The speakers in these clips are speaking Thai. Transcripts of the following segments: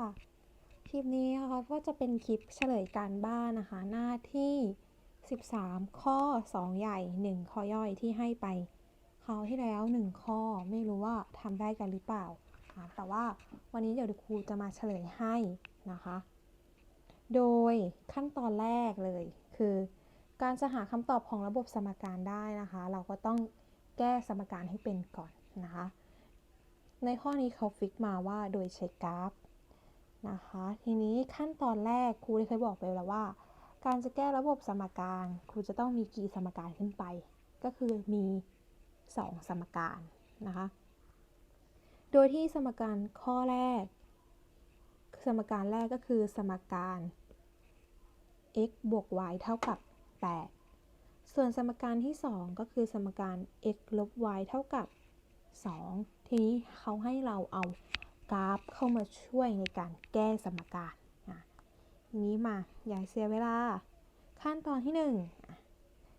ค่ะ คลิปนี้นะคะก็จะเป็นคลิปเฉลยการบ้านนะคะ หน้าที่ 13 ข้อ 2 ใหญ่ 1 ข้อย่อยที่ให้ไปคราวที่แล้ว 1 ข้อไม่รู้ว่าทำได้กันหรือเปล่า แต่ว่าวันนี้เดี๋ยวครูจะมาเฉลยให้นะคะ โดยขั้นตอนแรกเลยคือการจะหาคำตอบของระบบสมการได้นะคะ เราก็ต้องแก้สมการให้เป็นก่อนนะคะ ในข้อนี้เขาฟิกมาว่าโดยใช้กราฟ นะคะทีนี้ขั้นตอนแรกครูได้เคยบอกไปแล้วว่า การจะแก้ระบบสมการครูจะต้องมีกี่สมการขึ้นไป ก็คือมี 2 สมการนะคะโดยที่สมการข้อแรก สมการแรกก็คือสมการ x บวก y เท่ากับ 8 ส่วนสมการที่ 2 ก็คือสมการ x ลบ y เท่ากับ 2 ทีนี้เขาให้เราเอา กราฟเข้ามาช่วยในการแก้สมการอะทีนี้มาอย่าเสียเวลา ขั้นตอนที่1อะ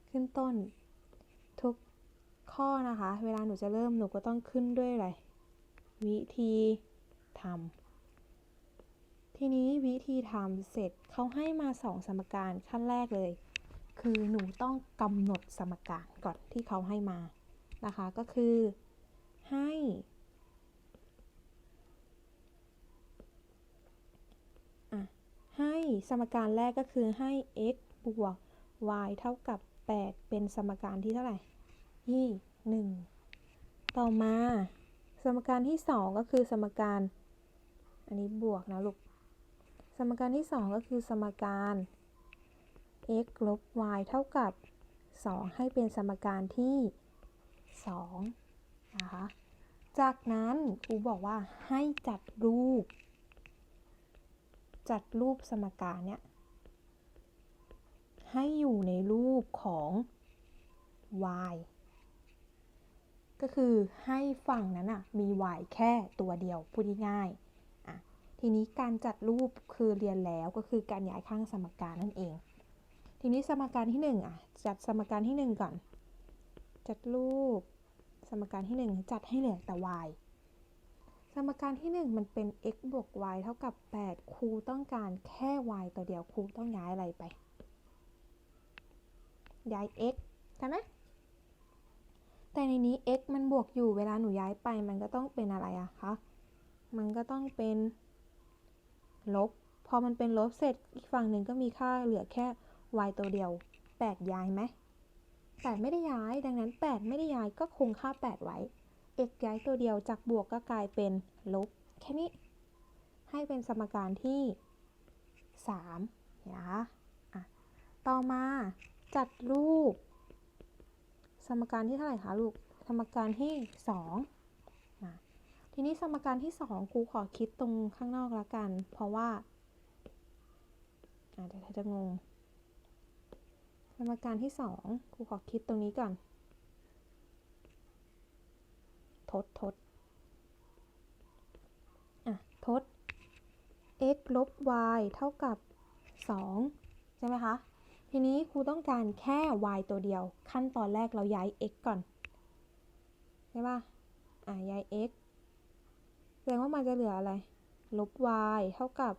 ขึ้นต้นทุกข้อนะคะ เวลาหนูจะเริ่มหนูก็ต้องขึ้นด้วยอะไร วิธีทำทีนี้วิธีทำเสร็จเขาให้มาสองสมการขั้นแรกเลย คือหนูต้องกำหนดสมการก่อนที่เขาให้มานะคะ ก็คือให้อะ ให้สมการแรกก็คือให้ x บวก y เท่ากับ 8 เป็นสมการที่เท่าไหร่ที่1ต่อมา สมการที่ 2 ก็คือสมการ อันนี้บวกนะลูก สมการที่ 2 ก็คือสมการ x ลบ y เท่ากับ 2 ให้เป็นสมการที่2นะคะ จากนั้นครูบอกว่าให้จัดรูป จัดรูปสมการเนี่ยให้อยู่ในรูปของ y ก็คือให้ฝั่งนั้นอะมี y แค่ตัวเดียวพูดง่ายๆทีนี้การจัดรูปคือเรียนแล้วก็คือการย้ายข้างสมการนั่นเอง ทีนี้สมการที่1อะจัดสมการที่ 1 ก่อน จัดรูปสมการที่ 1 จัดให้เหลือแต่ y สมการที่ 1 มันเป็น x บวก y เท่ากับ 8 ครูต้องการแค่ y ตัวเดียว ครูต้องย้ายอะไรไป ย้าย x ใช่ไหมแต่ในนี้ x มันบวกอยู่ เวลาหนูย้ายไป มันก็ต้องเป็นอะไรอะคะ มันก็ต้องเป็นลบ พอมันเป็นลบเสร็จ อีกฝั่งหนึ่งก็มีค่าเหลือแค่ y ตัวเดียว 8 ย้ายไหม 8 ไม่ได้ย้าย ดังนั้น 8 ไม่ได้ย้ายก็คงค่า 8 ไว้ x ย้ายตัวเดียวจากบวกก็กลายเป็นลบ แค่นี้ ให้เป็นสมการที่3นะคะต่อมาจัดรูป สมการที่เท่าไหร่คะลูก สมการที่2นะทีนี้สมการที่2ครูขอคิดตรงข้างนอกละกัน เพราะว่าอาจจะเธอจะงง สมการที่2ครูขอคิดตรงนี้ก่อน ทดทดอะทด x ลบ y เท่ากับ 2 ใช่ไหมคะ ทีนี้ครูต้องการแค่ y ตัวเดียว ขั้นตอนแรกเราย้าย x ก่อน ใช่ปะอะ ย้าย x แสดงว่ามันจะเหลืออะไร ลบ y เท่ากับ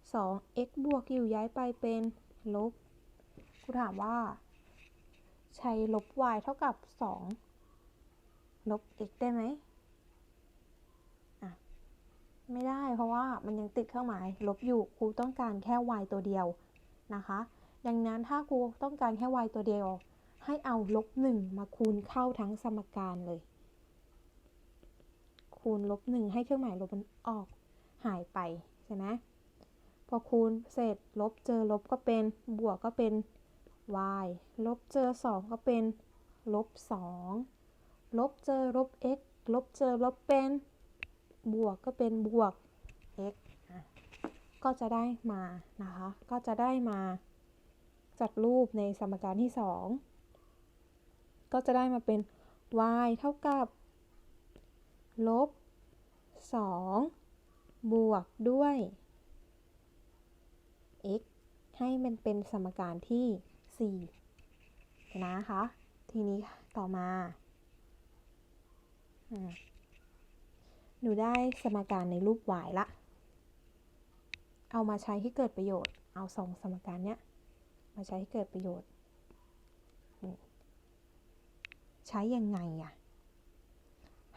2 x บวกอยู่ย้ายไปเป็นลบ ครูถามว่า ใช้ลบ y เท่ากับ 2 ลบ x ได้ไหมอะไม่ได้เพราะว่ามันยังติดเครื่องหมาย ลบอยู่ครูต้องการแค่ y ตัวเดียวนะคะ ดังนั้นถ้าครูต้องการแค่ y ตัวเดียว ให้เอาลบ1มาคูณเข้าทั้งสมการเลย คูณลบ1ให้เครื่องหมายลบมันออกหายไปใช่ไหมพอคูณเสร็จลบเจอลบก็เป็นบวกก็เป็น y ลบเจอ 2 ก็เป็นลบ2 ลบเจอลบ x ลบเจอลบเป็นบวกก็เป็นบวก x อะก็จะได้มานะคะ ก็จะได้มาจัดรูปในสมการที่ 2 ก็จะได้มาเป็น y เท่ากับลบ 2 บวกด้วย x ให้มันเป็นสมการที่ 4 นะคะ ทีนี้ต่อมา หนูได้สมการในรูป y ละ เอามาใช้ให้เกิดประโยชน์ เอาสองสมการเนี้ยมาใช้ให้เกิดประโยชน์ ใช้ยังไงอะ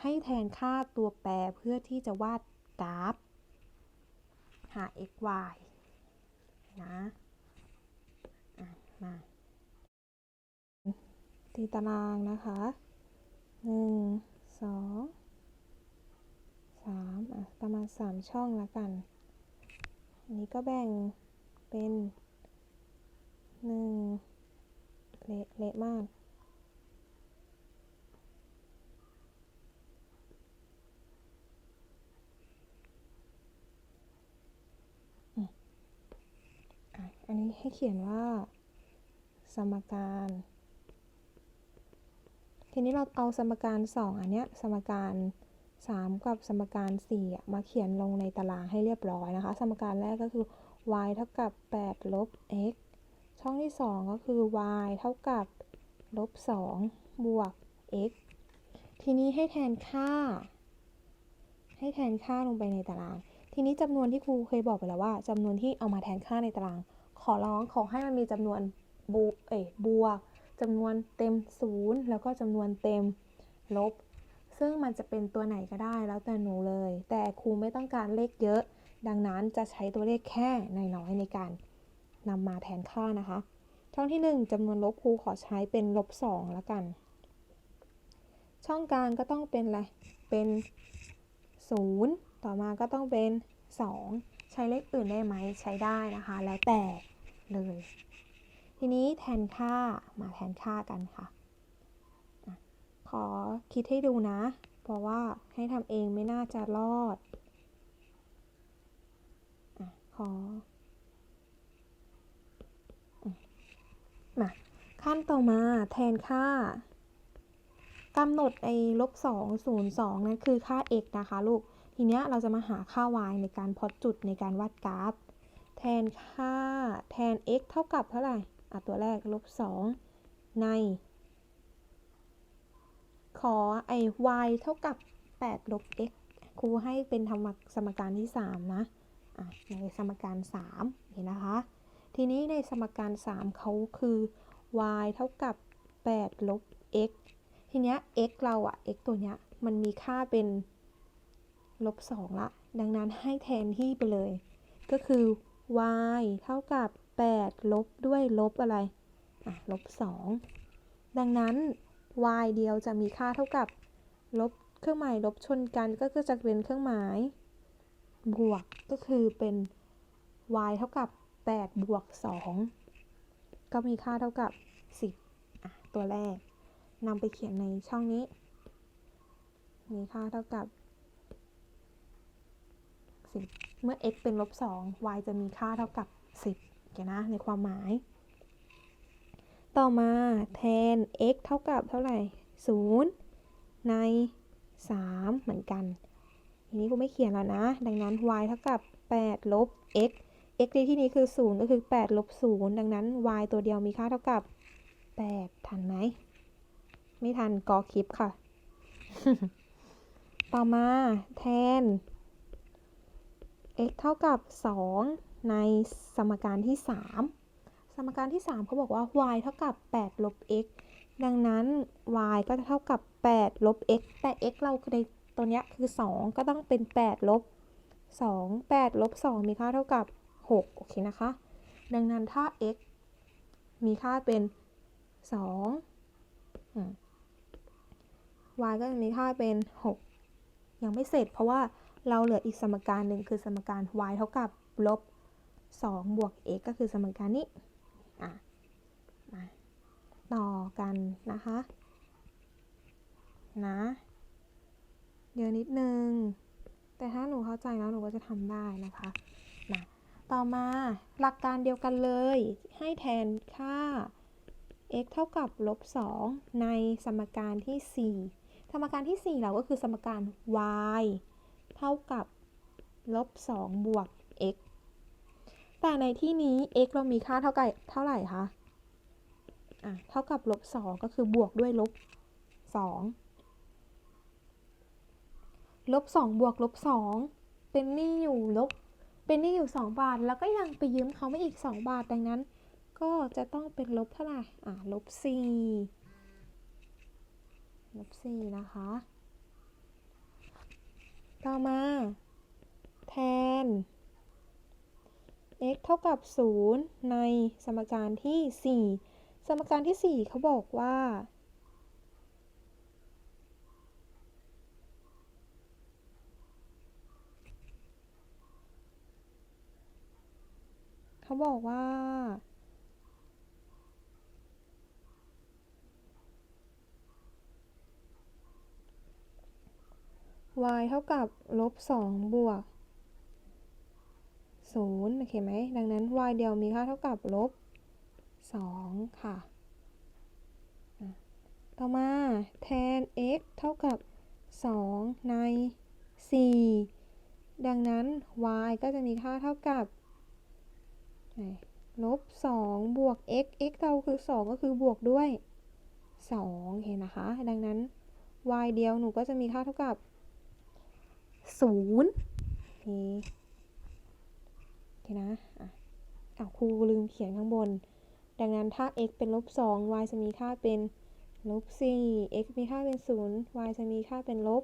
ให้แทนค่าตัวแปรเพื่อที่จะวาดกราฟ หา x y นะมาตีตารางนะคะหนึ่ง สองสามอะประมาณสามช่องแล้วกันอันนี้ก็แบ่งเป็นหนึ่งเละเละมากอันนี้ให้เขียนว่า สมการ ทีนี้เราเอาสมการ 2 อันเนี้ยสมการ 3 กับสมการ4อ่มาเขียนลงในตารางให้เรียบร้อยนะคะ สมการแรกก็คือ y เท่ากับ 8 ลบ x ช่องที่ 2 ก็คือ y เท่ากับลบ 2 บวก x ทีนี้ให้แทนค่า ให้แทนค่าลงไปในตาราง ทีนี้จำนวนที่ครูเคยบอกไปแล้วว่าจำนวนที่เอามาแทนค่าในตาราง ขอร้องขอให้มันมีจำนวนบูเอยบวก จำนวนเต็มศูนย์แล้วก็จำนวนเต็มลบ ซึ่งมันจะเป็นตัวไหนก็ได้แล้วแต่หนูเลย แต่ครูไม่ต้องการเลขเยอะ ดังนั้นจะใช้ตัวเลขแค่น้อยๆในการนำมาแทนค่านะคะ ช่องที่ 1จำนวนลบครูขอใช้เป็นลบ2แล้วกัน ช่องกลางก็ต้องเป็นอะไรเป็น 0 ต่อมาก็ต้องเป็น 2 ใช้เลขอื่นได้ไหมใช้ได้นะคะ แล้วแต่เลย ทีนี้แทนค่ามาแทนค่ากันค่ะ ขอคิดให้ดูนะ เพราะว่าให้ทำเองไม่น่าจะรอดอขอมาขั้นต่อมาแทนค่ากำหนดไอ้ลบ2 0 2นั่นคือค่า x นะคะลูก ทีเนี้ยเราจะมาหาค่า y ในการพอตจุดในการวาดกราฟ แทนค่าแทน x เท่ากับเท่าไหร่ อะตัวแรกลบ2ใน ขอไอ้ y เท่ากับ8ลบ x ครูให้เป็นธรรมสมการที่ 3 นะะในสมการ3เห็นนะคะ ทีนี้ในสมการ 3เขาคือ y เท่ากับ 8 ลบ x ทีเนี้ย x เราอะ x ตัวเนี้ยมันมีค่าเป็นลบ2ละ ดังนั้นให้แทนที่ไปเลย ก็คือ y เท่ากับ 8 ลบด้วยลบอะไรอะลบ 2 ดังนั้น y เดียวจะมีค่าเท่ากับ ลบเครื่องหมายลบชนกันก็จะเป็นเครื่องหมาย บวกก็คือเป็น y เท่ากับ 8 บวก 2 ก็มีค่าเท่ากับ 10อะตัวแรกนำไปเขียนในช่องนี้ มีค่าเท่ากับ 10 เมื่อ x เป็นลบ 2 y จะมีค่าเท่ากับ 10 โอเคนะในความหมาย ต่อมาแทน x เท่ากับเท่าไหร่ 0 ใน 3 เหมือนกันทีนี้กูไม่เขียนแล้วนะ ดังนั้น y เท่ากับ 8 ลบ x x ในที่นี้คือ 0 ก็คือ 8 ลบ 0 ดังนั้น y ตัวเดียวมีค่าเท่ากับ 8 ทันไหม ไม่ทันกอคลิปค่ะ ต่อมาแทน x เท่ากับ 2 ในสมการที่ 3 สมการที่ 3เขาบอกว่า y เท่ากับ8ลบ x ดังนั้น y ก็จะเท่ากับ8ลบ x แต่ x เราในตัวเนี้ยคือ 2 ก็ต้องเป็น8ลบ2 8ลบ2มีค่าเท่ากับ 6 โอเคนะคะ ดังนั้นถ้า x มีค่าเป็น2อืม y ก็จะมีค่าเป็น 6 ยังไม่เสร็จเพราะว่าเราเหลืออีกสมการหนึ่งคือสมการ y เท่ากับลบ 2 บวก x ก็คือสมการนี้อะมาต่อกันนะคะนะเดี๋ยวนิดนึง แต่ถ้าหนูเข้าใจแล้วหนูก็จะทำได้นะคะมาต่อมาหลักการเดียวกันเลย ให้แทนค่า x เท่ากับลบ 2 ในสมการที่ 4 สมการที่ 4 เราก็คือสมการ y เท่ากับลบ 2 บวก x แต่ในที่นี้ x เรามีค่าเท่ากับเท่าไหร่คะอะเท่ากับลบ2ก็คือบวกด้วยลบ2ลบ2บวกลบ2เป็นหนี้อยู่ลบ เป็นหนี้อยู่ 2 บาท แล้วก็ยังไปยืมเขาไมาอีก 2 บาทดังนั้น ก็จะต้องเป็นลบเท่าไหร่อ่าลบ4ลบ4นะคะ ต่อมา แทน x เท่ากับ 0 ในสมการที่ 4 สมการที่ 4เขาบอกว่า เขาบอกว่า y เท่ากับลบ2บวก 0โอเคไหมดังนั้น y เดียวมีค่าเท่ากับลบ 2ค่ะอะ ต่อมาแทน x เท่ากับ 2 ใน 4 ดังนั้น y ก็จะมีค่าเท่ากับลบ 2 บวก x x เราคือ 2 ก็คือบวกด้วย 2 เห็นนะคะ ดังนั้น y เดียวหนูก็จะมีค่าเท่ากับ0โอเคโอเค นะอะอาวครูลืมเขียนข้างบน ดังนั้นถ้า x เป็นลบ2 y จะมีค่าเป็นลบ4 x มีค่าเป็น 0 y จะมีค่าเป็นลบ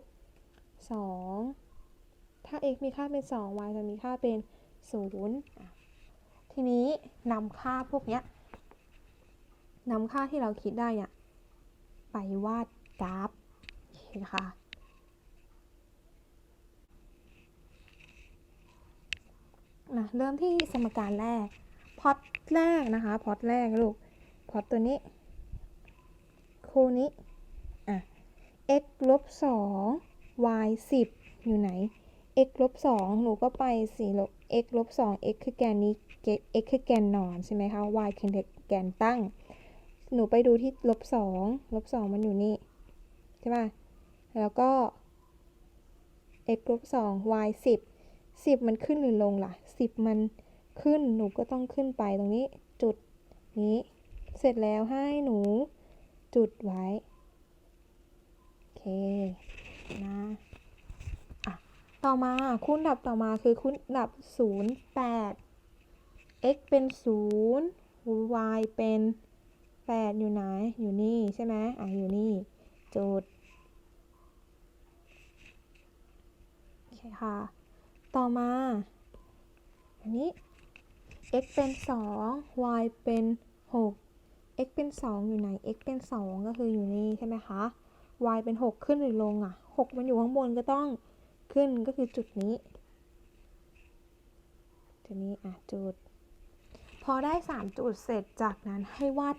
2ถ้า x มีค่าเป็น 2 y จะมีค่าเป็น0ทีนี้นำค่าพวกเนี้ยนำค่าที่เราคิดได้เนี่ยไปวาดกราฟโอเคค่ะ นะเริ่มที่สมการแรกพอตแรกนะคะพอตแรกลูกพอตตัวนี้ คูนี้อะ x ลบ2 y 10อยู่ไหน x ลบ2หนูก็ไปสิลบ x ลบ2 x คือแกนนี้ x คือแกนนอนใช่ไหมคะ y คือแกนตั้ง หนูไปดูที่ลบ2ลบ2มันอยู่นี่ ใช่ป่ะ แล้วก็ x ลบ2 y 10 10 มันขึ้นหรือลงล่ะ 10 มันขึ้นหนูก็ต้องขึ้นไปตรงนี้จุดนี้ เสร็จแล้วให้หนูจุดไว้ โอเคนะอะต่อมาคูณดับต่อมาคือคูณดับ 0 8 x เป็น 0 y เป็น 8 อยู่ไหน อยู่นี่ใช่ไหมอะอยู่นี่จุดโอเคค่ะ ต่อมาอันนี้ x เป็น 2 y เป็น 6 x เป็น 2 อยู่ไหน x เป็น 2 ก็คืออยู่นี่ใช่ไหมคะ y เป็น 6 ขึ้นหรือลงอะ 6 มันอยู่ข้างบนก็ต้องขึ้นก็คือจุดนี้จุดนี้อะจุด พอได้ 3 จุดเสร็จจากนั้นให้วาด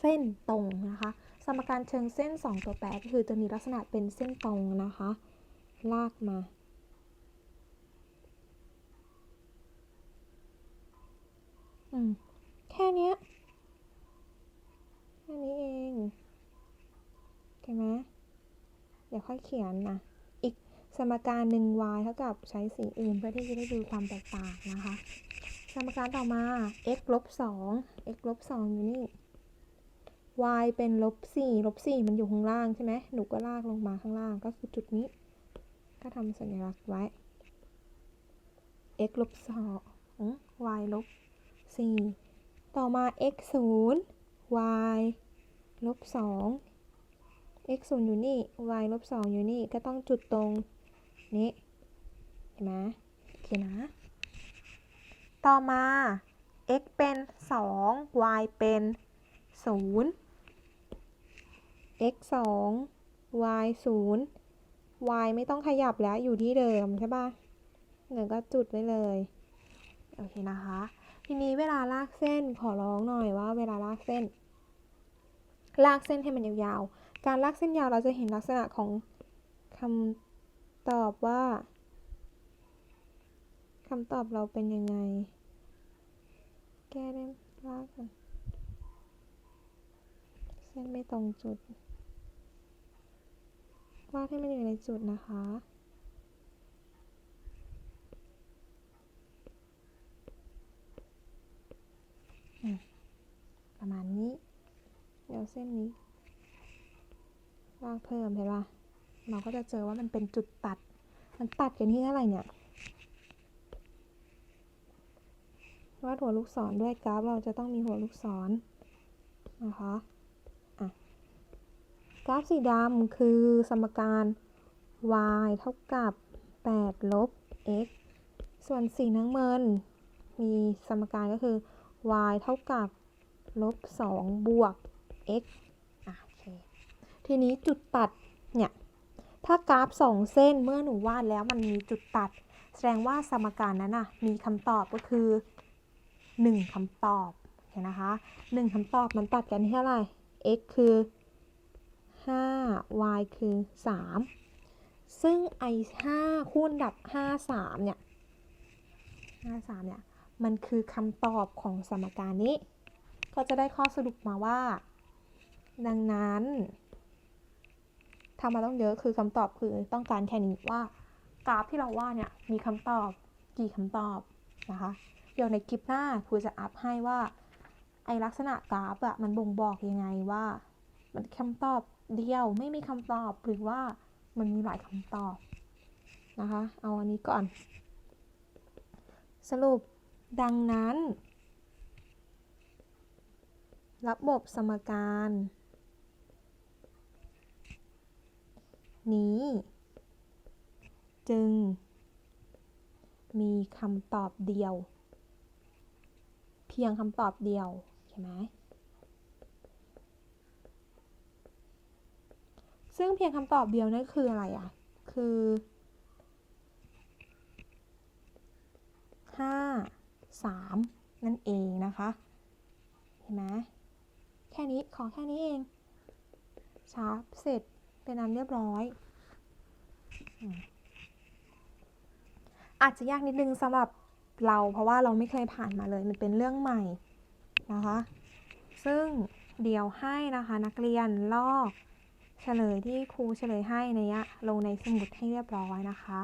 เส้นตรงนะคะ สมการเชิงเส้น 2 ตัวแปรก็คือจะมีลักษณะเป็นเส้นตรงนะคะ ลากมา อืม แค่เนี้ยแค่นี้เองเห็นไหมเดี๋ยวค่อยเขียนนะ อีกสมการหนึ่ง y เท่ากับใช้สีอื่นเพื่อที่จะได้ดูความแตกต่างนะคะ สมการต่อมา x ลบ2 x ลบ2อยู่นี่ y เป็นลบ4ลบ4มันอยู่ข้างล่างใช่ไหมหนูก็ลากลงมาข้างล่างก็คือจุดนี้ ก็ทำสัญลักษณ์ไว้ x ลบ2 y ลบ 4 ต่อมา x 0 y ลบ2 x 0อยู่นี่ y ลบ2อยู่นี่ ก็ต้องจุดตรงนี้ เห็นไหมโอเคนะ ต่อมา x เป็น 2 y เป็น 0 x 2 y 0 y ไม่ต้องขยับแล้วอยู่ที่เดิมใช่ปะเดี๋ยวก็จุดไว้เลย โอเคนะคะ ทีนี้เวลาลากเส้นขอร้องหน่อยว่า เวลาลากเส้น ลากเส้นให้มันยาวๆ การลากเส้นยาวเราจะเห็นลักษณะของคำตอบว่าคำตอบเราเป็นยังไง แก้ได้ลากกันเส้นไม่ตรงจุดวาดให้มันอยู่ในจุดนะคะ ประ มาณนี้ เดี๋ยวเส้นนี้ลากเพิ่มเห็นปะเราก็จะเจอว่ามันเป็นจุดตัด มันตัดกันที่เท่าไหร่เนี่ยวาดหัวลูกศรด้วยกราฟเราจะต้องมีหัวลูกศรนะคะอะกราฟสีดำคือสมการ y เท่ากับ 8 ลบ x ส่วนสีน้ำเงิน มีสมการก็คือ y เท่ากับ ลบ2บวก x อะโอเคทีนี้จุดตัดเนี่ยถ้ากราฟสองเส้นเมื่อหนูวาดแล้วมันมีจุดตัด แสดงว่าสมการนั้นน่ะมีคำตอบก็คือ 1คำตอบเห็นนะคะ 1คำตอบมันตัดกันที่เท่าไหร่ x คือ 5 y คือ 3 ซึ่งไอ้5คูณดับ 5 3 เนี่ย 5 3 เนี่ย มันคือคำตอบของสมการนี้ ก็จะได้ข้อสรุปมาว่า ดังนั้นทำมาต้องเยอะคือคำตอบคือต้องการแค่นี้ว่ากราฟที่เราว่าเนี่ยมีคำตอบกี่คำตอบนะคะ เดี๋ยวในคลิปหน้าครูจะอัพให้ว่า ไอลักษณะกราฟอะมันบ่งบอกยังไงว่า มันคำตอบเดียวไม่มีคำตอบหรือว่ามันมีหลายคำตอบนะคะ เอาอันนี้ก่อน สรุปดังนั้น ระบบสมการ นี้ จึง มีคำตอบเดียว เพียงคำตอบเดียวใช่ไหมซึ่งเพียงคำตอบเดียวนั่นคืออะไรอะ คือห้าสามนั่นเองนะคะ เห็นไหม แค่นี้ขอแค่นี้เองชาร์ปเสร็จเป็นอันเรียบร้อยอืมอาจจะยากนิดนึงสำหรับเราเพราะว่าเราไม่เคยผ่านมาเลยมันเป็นเรื่องใหม่นะคะ ซึ่งเดี๋ยวให้นะคะนักเรียนลอกเฉลยที่ครูเฉลยให้ในยะลงในสมุดให้เรียบร้อยนะคะ